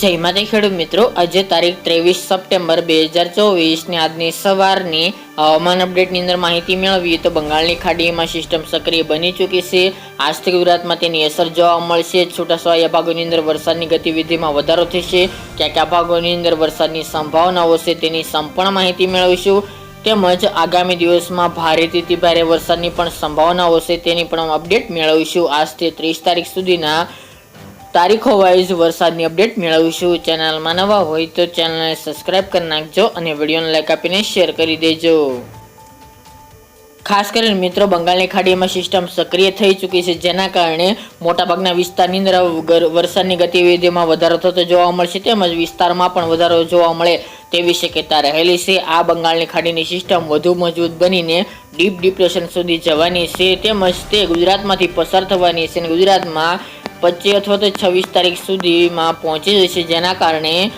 જય માતા ખેડૂત મિત્રો, આજે તારીખ ત્રેવીસ સપ્ટેમ્બર બે હજાર ચોવીસની આજની સવારની હવામાન અપડેટની અંદર માહિતી મેળવીએ તો બંગાળની ખાડીમાં સિસ્ટમ સક્રિય બની ચૂકી છે. આજથી ગુજરાતમાં તેની અસર જોવા મળશે. છૂટાછવાયા ભાગોની અંદર વરસાદની ગતિવિધિમાં વધારો થશે. ક્યાં ક્યાં ભાગોની અંદર વરસાદની સંભાવનાઓ છે તેની સંપૂર્ણ માહિતી મેળવીશું. તેમજ આગામી દિવસમાં ભારેથી અતિ ભારે વરસાદની પણ સંભાવનાઓ છે તેની પણ અપડેટ મેળવીશું. આજથી ત્રીસ તારીખ સુધીના તારીખો વાઇઝ વરસાદની અપડેટ મેળવીશું. ચેનલમાં નવા હોય તો ચેનલને સબસ્ક્રાઇબ કરી નાખજો અને વિડીયોને લાઈક આપીને શેર કરી દેજો. ખાસ કરીને મિત્રો, બંગાળની ખાડીમાં સિસ્ટમ સક્રિય થઈ ચૂકી છે, જેના કારણે મોટાભાગના વિસ્તારની અંદર વરસાદની ગતિવિધિમાં વધારો થતો જોવા મળશે, તેમજ વિસ્તારમાં પણ વધારો જોવા મળે તેવી શક્યતા રહેલી છે. આ બંગાળની ખાડીની સિસ્ટમ વધુ મજબૂત બનીને ડીપ ડિપ્રેશન સુધી જવાની છે, તેમજ તે ગુજરાતમાંથી પસાર થવાની છે અને ગુજરાતમાં પચીસ અથવા તો છવ્વીસ તારીખ સુધીમાં પહોંચી જશે જેના કારણે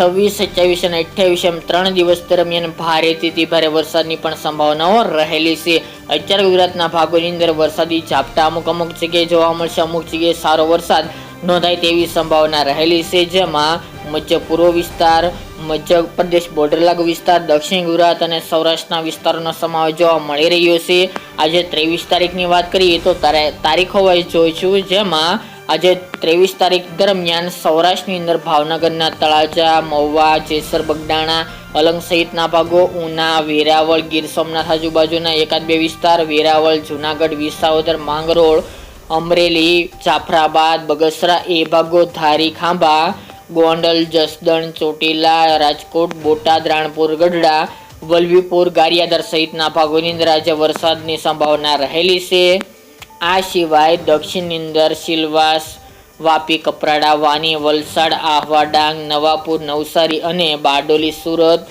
છવ્વીસ, સત્યાવીસ અને અઠ્યાવીસ એમ ત્રણ દિવસ દરમિયાન ભારેથી ભારે વરસાદની પણ સંભાવનાઓ રહેલી છે. અત્યારે ગુજરાતના ભાગોની અંદર વરસાદી ઝાપટા અમુક અમુક જગ્યાએ જોવા મળશે. અમુક જગ્યાએ સારો વરસાદ નોંધાય તેવી સંભાવના રહેલી છે. જેમાં મધ્ય પૂર્વ વિસ્તાર, મધ્ય પ્રદેશ બોર્ડર લાગુ વિસ્તાર, દક્ષિણ ગુજરાત અને સૌરાષ્ટ્રના વિસ્તારોનો સમાવેશ જોવા મળી રહ્યો છે. આજે ત્રેવીસ તારીખની વાત કરીએ તો તારે- તારીખો વાઇઝ જોઈશું. જેમાં આજે ત્રેવીસ તારીખ દરમિયાન સૌરાષ્ટ્રની અંદર ભાવનગરના તળાજા, મહુવા, જેસર બગડાણા અલંગ સહિતના ભાગો, ઉના, વેરાવળ, ગીર સોમનાથ આજુબાજુના એકાદ બે વિસ્તાર, વેરાવળ, જુનાગઢ, વિસાવદર, માંગરોળ, અમરેલી, જાફરાબાદ, બગસરા, એ ભાગો ધારી ખાંભા, ગોંડલ, જસદણ, ચોટીલા, રાજકોટ, બોટાદ, રાણપુર, ગઢડા, વલવીપુર ગારિયાદર સહિતના ભાગોની અંદર આજે વરસાદની સંભાવના રહેલી છે. આ સિવાય દક્ષિણિંદર સિલવાસ, વાપી, કપરાડા, વાની, વલસાડ, આહવા ડાંગ, નવાપુર, નવસારી અને બારડોલી, સુરત,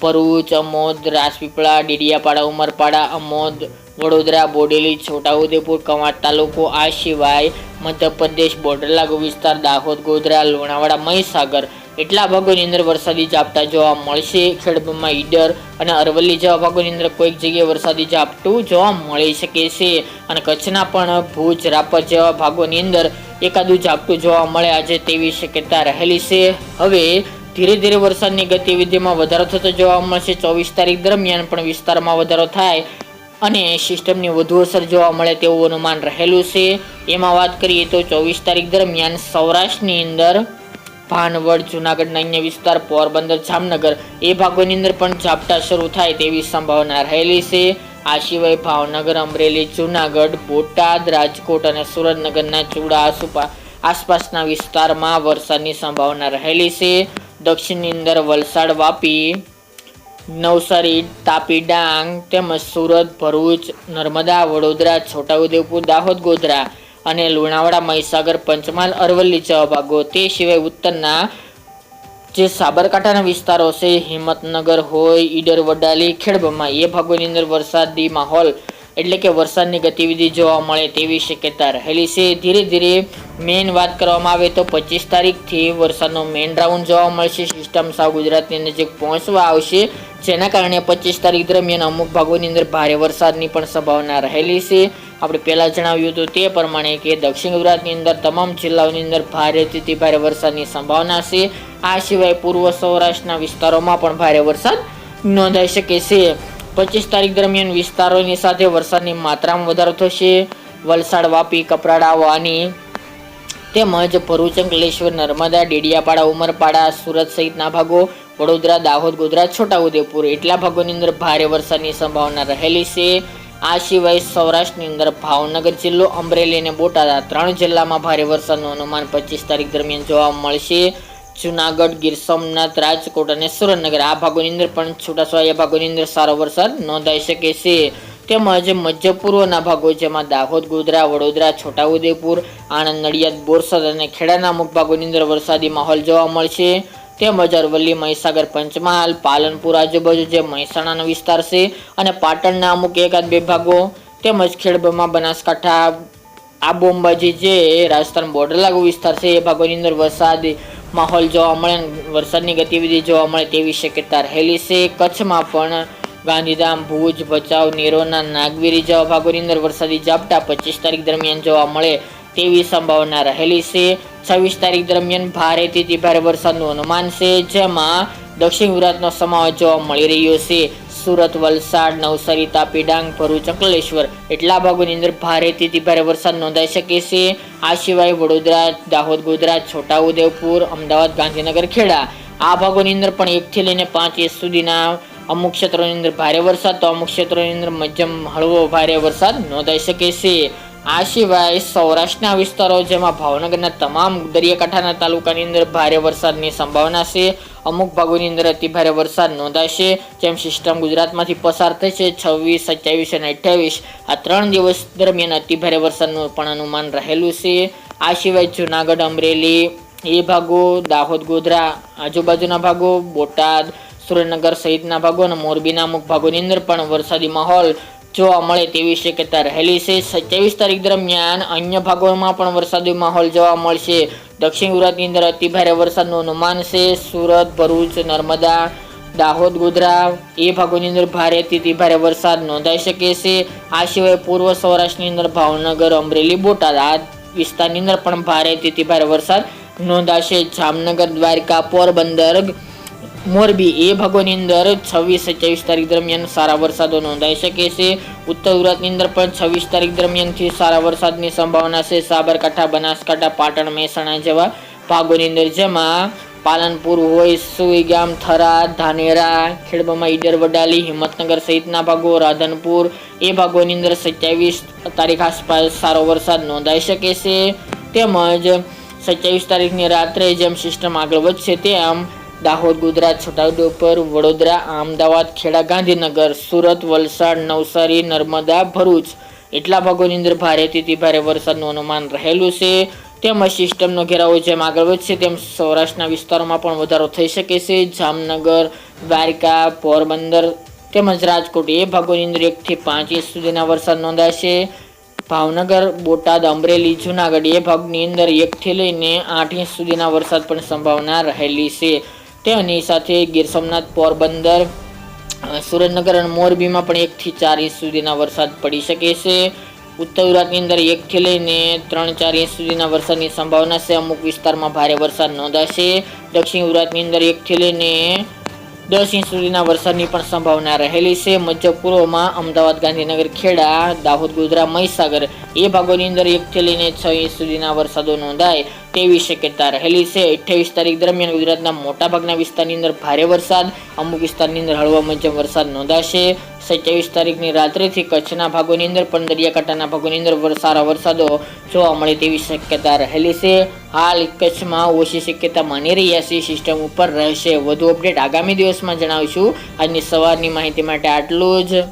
ભરૂચ, અમોદ, રાજપીપળા, ડીડિયાપાડા, ઉમરપાડા, અમોદ, વડોદરા, બોડેલી, છોટાઉદેપુર, કવાંટ તાલુકો, આ સિવાય મધ્યપ્રદેશ બોર્ડર લાગુ વિસ્તાર, દાહોદ, ગોધરા, લુણાવાડા, મહીસાગર એટલા ભાગોની અંદર વરસાદી ઝાપટા જોવા મળશે. ખેડબ્રહ્મા ઈડર અને અરવલ્લી જેવા ભાગોની અંદર કોઈક જગ્યાએ વરસાદી ઝાપટું જોવા મળી શકે છે. અને કચ્છના પણ ભુજ, રાપર જેવા ભાગોની અંદર એકાદું ઝાપટું જોવા મળે આજે તેવી શક્યતા રહેલી છે. હવે ધીરે ધીરે વરસાદની ગતિવિધિમાં વધારો થતો જોવા મળશે. ચોવીસ તારીખ દરમિયાન પણ વિસ્તારમાં વધારો થાય અને સિસ્ટમની વધુ અસર જોવા મળે તેવું અનુમાન રહેલું છે. એમાં વાત કરીએ તો ચોવીસ તારીખ દરમિયાન સૌરાષ્ટ્રની અંદર ભાનવડ, જુનાગઢના અન્ય વિસ્તાર, પોરબંદર, જામનગર. એ ભાગોની અંદર પણ ઝાપટા શરૂ થાય તેવી સંભાવના રહેલી છે. આ સિવાય ભાવનગર, અમરેલી, જુનાગઢ, બોટાદ, રાજકોટ અને સુરતનગરના ચૂડા આસુપા આસપાસના વિસ્તારમાં વરસાદની સંભાવના રહેલી છે. દક્ષિણની અંદર વલસાડ, વાપી, નવસારી, તાપી, ડાંગ તેમજ સુરત, ભરૂચ, નર્મદા, વડોદરા, છોટાઉદેપુર, દાહોદ, ગોધરા અને લુણાવાડા મહીસાગર પંચમહાલ અરવલ્લી જેવા ભાગો તે સિવાય ઉત્તરના જે સાબરકાંઠાના વિસ્તારો છે, હિંમતનગર હોય, ઈડર, વડાલી ખેડબમાં એ ભાગોની અંદર વરસાદી માહોલ એટલે કે વરસાદની ગતિવિધિ જોવા મળે તેવી શક્યતા રહેલી છે. ધીરે ધીરે મેઇન વાત કરવામાં આવે તો પચીસ તારીખથી વરસાદનો મેઇન રાઉન્ડ જોવા મળશે. સિસ્ટમ સાવ ગુજરાતની નજીક પહોંચવા આવશે. જેના કારણે પચીસ તારીખ દરમિયાન અમુક ભાગોની અંદર ભારે વરસાદની પણ સંભાવના રહેલી છે. આપણે પહેલાં જણાવ્યું હતું તે પ્રમાણે કે દક્ષિણ ગુજરાતની અંદર તમામ જિલ્લાઓની અંદર ભારેથી ભારે વરસાદની સંભાવના છે. આ સિવાય પૂર્વ સૌરાષ્ટ્રના વિસ્તારોમાં પણ ભારે વરસાદ નોંધાઈ શકે છે. પચીસ તારીખ દરમિયાન વિસ્તારોની સાથે વરસાદની માત્રામાં વધારો થશે. વલસાડ, વાપી, કપરાડા, વાની તેમજ ભરૂચ, અંકલેશ્વર, નર્મદા, ડેડિયાપાડા, ઉમરપાડા, સુરત સહિતના ભાગો, વડોદરા, દાહોદ, ગોધરા, છોટાઉદેપુર એટલા ભાગોની અંદર ભારે વરસાદની સંભાવના રહેલી છે. આ સિવાય સૌરાષ્ટ્રની અંદર ભાવનગર જિલ્લો, અમરેલી અને બોટાદ આ ત્રણ જિલ્લામાં ભારે વરસાદનું અનુમાન પચીસ તારીખ દરમિયાન જોવા મળશે. જુનાગઢ, ગીર સોમનાથ, રાજકોટ અને સુરેન્દ્રનગર આ ભાગોની અંદર પણ છૂટાછવાયા ભાગોની અંદર સારો વરસાદ નોંધાઈ શકે છે. તેમજ મધ્ય પૂર્વના ભાગો જેમાં દાહોદ, ગોધરા, વડોદરા, છોટાઉદેપુર, આણંદ, નડિયાદ, બોરસદ અને ખેડાના અમુક ભાગોની અંદર વરસાદી માહોલ જોવા મળશે. તેમજ અરવલ્લી મહીસાગર પંચમહાલ, પાલનપુર આજુબાજુ જે મહેસાણાનો વિસ્તાર છે અને પાટણના અમુક એકાદ બે ભાગો તેમજ ખેડબમાં બનાસકાંઠા, આ બોમ્બાજી જે રાજસ્થાન બોર્ડર લાગુ વિસ્તાર છે, એ ભાગોની અંદર વરસાદ માહોલ જોવા મળે વરસાદની ગતિવિધિ જોવા મળે તેવી શક્યતા રહેલી છે. કચ્છમાં પણ ગાંધીધામ, ભુજ, ભચાઉ, નીરોના, નાગવીરી જેવા ભાગોની અંદર વરસાદી ઝાપટા પચીસ તારીખ દરમિયાન જોવા મળે તેવી સંભાવના રહેલી છે. છવ્વીસ તારીખ દરમિયાન ભારેથી ભારે વરસાદનું અનુમાન છે, જેમાં દક્ષિણ ગુજરાતનો સમાવેશ જોવા મળી રહ્યો છે. સુરત, વલસાડ, નવસારી, તાપી, ડાંગ, ભરૂચ, અંકલેશ્વર એટલા ભાગોની અંદર ભારેથી ભારે વરસાદ નોંધાઈ શકે છે. આ સિવાય વડોદરા, દાહોદ ગુજરાત છોટાઉદેપુર, અમદાવાદ, ગાંધીનગર, ખેડા આ ભાગોની અંદર પણ એકથી લઈને પાંચ ઇંચ સુધીના અમુક ક્ષેત્રોની અંદર ભારે વરસાદ તો અમુક ક્ષેત્રોની અંદર મધ્યમ હળવો ભારે વરસાદ નોંધાઈ શકે છે. આ સિવાય સૌરાષ્ટ્રના વિસ્તારો જેમાં ભાવનગરના તમામ દરિયાકાંઠાના તાલુકાની અંદર ભારે વરસાદની સંભાવના છે. અમુક ભાગોની અંદર અતિભારે વરસાદ નોંધાશે, જેમ સિસ્ટમ ગુજરાતમાંથી પસાર થશે છવ્વીસ, સત્યાવીસ અને અઠ્યાવીસ. આ ત્રણ દિવસ દરમિયાન અતિભારે વરસાદનું પણ અનુમાન રહેલું છે. આ સિવાય જુનાગઢ, અમરેલી, એ ભાગો, દાહોદ, ગોધરા, આજુબાજુના ભાગો, બોટાદ, સુરેન્દ્રનગર સહિતના ભાગો અને મોરબીના અમુક ભાગોની અંદર પણ વરસાદી માહોલ જોવા મળે તેવી શક્યતા રહેલી છે. સત્યાવીસ તારીખ દરમિયાન અન્ય ભાગોમાં પણ વરસાદી માહોલ જોવા મળશે. દક્ષિણ ગુજરાતની અંદર અતિ ભારે વરસાદનું અનુમાન છે. સુરત, ભરૂચ, નર્મદા, દાહોદ, ગોધરા એ ભાગોની અંદર ભારેથી અતિ ભારે વરસાદ નોંધાઈ શકે છે. આ સિવાય પૂર્વ સૌરાષ્ટ્રની અંદર ભાવનગર, અમરેલી, બોટાદ આ વિસ્તારની અંદર પણ ભારેથી અતિ ભારે વરસાદ નોંધાશે. જામનગર, દ્વારકા, પોરબંદર મોરબી એ ભાગોની અંદર છવ્વીસ સત્યાવીસ તારીખ દરમિયાન સારા વરસાદો નોંધાઈ શકે છે. ઉત્તર ગુજરાતની અંદર પણ છવ્વીસ તારીખ દરમિયાનથી સારા વરસાદની સંભાવના છે. સાબરકાંઠા, બનાસકાંઠા, પાટણ, મહેસાણા જેવા ભાગોની અંદર જેમાં પાલનપુર હોય સુઈગામ થરાદ ધાનેરા, ખેડબામાં ઈડર, વડાલી, હિંમતનગર સહિતના ભાગો, રાધનપુર એ ભાગોની અંદર સત્યાવીસ તારીખ આસપાસ સારો વરસાદ નોંધાઈ શકે છે. તેમજ સત્યાવીસ તારીખની રાત્રે જેમ સિસ્ટમ આગળ વધશે તેમ દાહોદ, ગુજરાત, છોટાઉદેપુર, વડોદરા, અમદાવાદ, ખેડા, ગાંધીનગર, સુરત, વલસાડ, નવસારી, નર્મદા, ભરૂચ. એટલા ભાગોની અંદર ભારેથી ભારે વરસાદનું અનુમાન રહેલું છે. તેમજ સિસ્ટમનો ઘેરાવો જેમ આગળ વધશે, તેમ સૌરાષ્ટ્રના વિસ્તારોમાં પણ વધારો થઈ શકે છે. જામનગર, દ્વારકા, પોરબંદર તેમજ રાજકોટ એ ભાગોની અંદર એકથી પાંચ ઇંચ સુધીના વરસાદ નોંધાશે. ભાવનગર, બોટાદ, અમરેલી, જુનાગઢ એ ભાગની અંદર એકથી લઈને આઠ ઇંચ સુધીના વરસાદ પણ સંભાવના રહેલી છે. તેની સાથે ગીર સોમનાથ પોરબંદર સુરેન્દ્રનગર અને મોરબીમાં પણ એકથી ચાર ઇંચ સુધીના વરસાદ પડી શકે છે. ઉત્તર ગુજરાતની અંદર એકથી લઈને ત્રણ ચાર ઇંચ સુધીના વરસાદની સંભાવના છે. અમુક વિસ્તારમાં ભારે વરસાદ નોંધાશે. દક્ષિણ ગુજરાતની અંદર એકથી લઈને દસ ઇંચ સુધીના વરસાદની પણ સંભાવના રહેલી છે. મધ્ય પૂર્વમાં અમદાવાદ, ગાંધીનગર, ખેડા, દાહોદ, ગોધરા, મહીસાગર એ ભાગોની અંદર એકથી લઈને છ ઇંચ સુધીના વરસાદો નોંધાય તેવી શક્યતા રહેલી છે. અઠ્યાવીસ તારીખ દરમિયાન ગુજરાતના મોટાભાગના વિસ્તારની અંદર ભારે વરસાદ, અમુક વિસ્તારની અંદર હળવા મધ્યમ વરસાદ નોંધાશે. સત્યાવીસ તારીખની રાત્રેથી કચ્છના ભાગોની અંદર પણ દરિયાકાંઠાના ભાગોની અંદર સારા વરસાદો જોવા મળે તેવી શક્યતા રહેલી છે. હાલ કચ્છમાં ઓછી શક્યતા માની રહ્યા છે. સિસ્ટમ ઉપર રહેશે. વધુ અપડેટ આગામી દિવસમાં જણાવીશું. આજની સવારની માહિતી માટે આટલું જ.